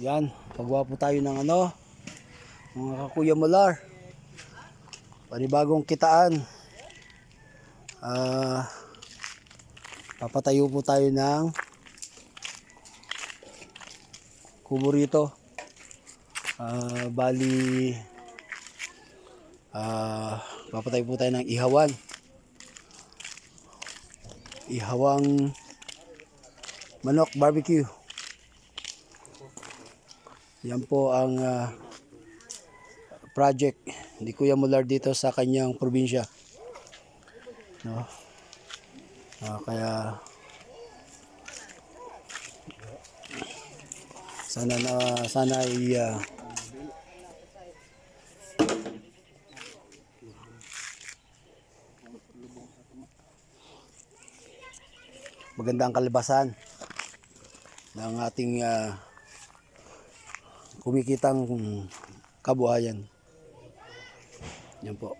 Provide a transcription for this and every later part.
Yan, pagwa po tayo ng ano, mga kakuya mular. Panibagong kitaan. Ah, papatayo po tayo ng kubo rito. Ah, bali, ah, papatayo po tayo ng ihawan. Ihawang manok barbecue. Yan po ang ah, project ni Kuya Mular dito sa kanyang probinsya. No? Ah, kaya sana na sana ay ah, maganda ang kalabasan ng ating ah, kumikitang kabuhayan. Yan po.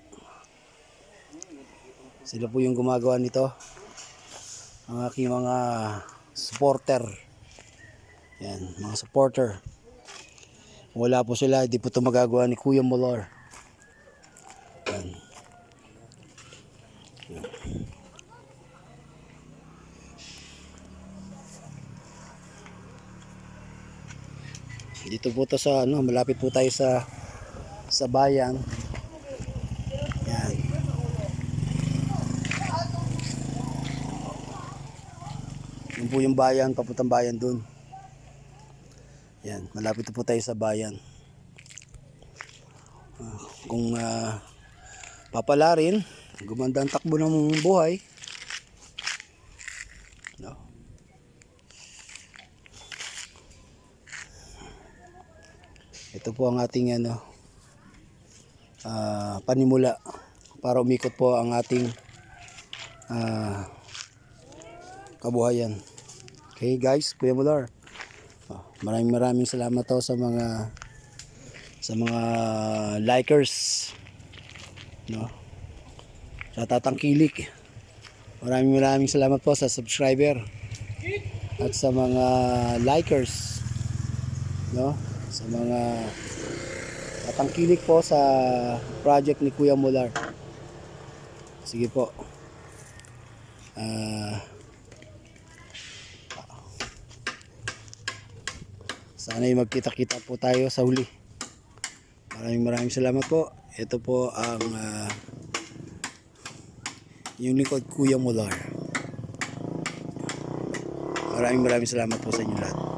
Sila po yung gumagawa nito. Ang aking mga supporter. Yan, mga supporter. Wala po sila, hindi po ito magagawa ni Kuya Molor. Dito po to sa ano, malapit po tayo sa sa bayan. Yan. Yun po yung bayan, papuntang bayan dun. Yan, malapit po tayo sa bayan. Ah, kung ah, papala rin, gumanda ang takbo ng buhay. Ito po ang ating ano ah, panimula para umikot po ang ating ah, kabuhayan. Okay guys, Kuya Mular. Ah, maraming maraming salamat to sa mga sa mga likers. No? Sa tatangkilik. Maraming maraming salamat po sa subscriber at sa mga likers. No? Sa mga tatangkilik po sa project ni Kuya Mular. Sige po. Ah Sana'y magkita-kita po tayo sa huli. Maraming maraming salamat po. Ito po ang ah, yung lingkod Kuya Mular. Maraming maraming salamat po sa inyo lahat.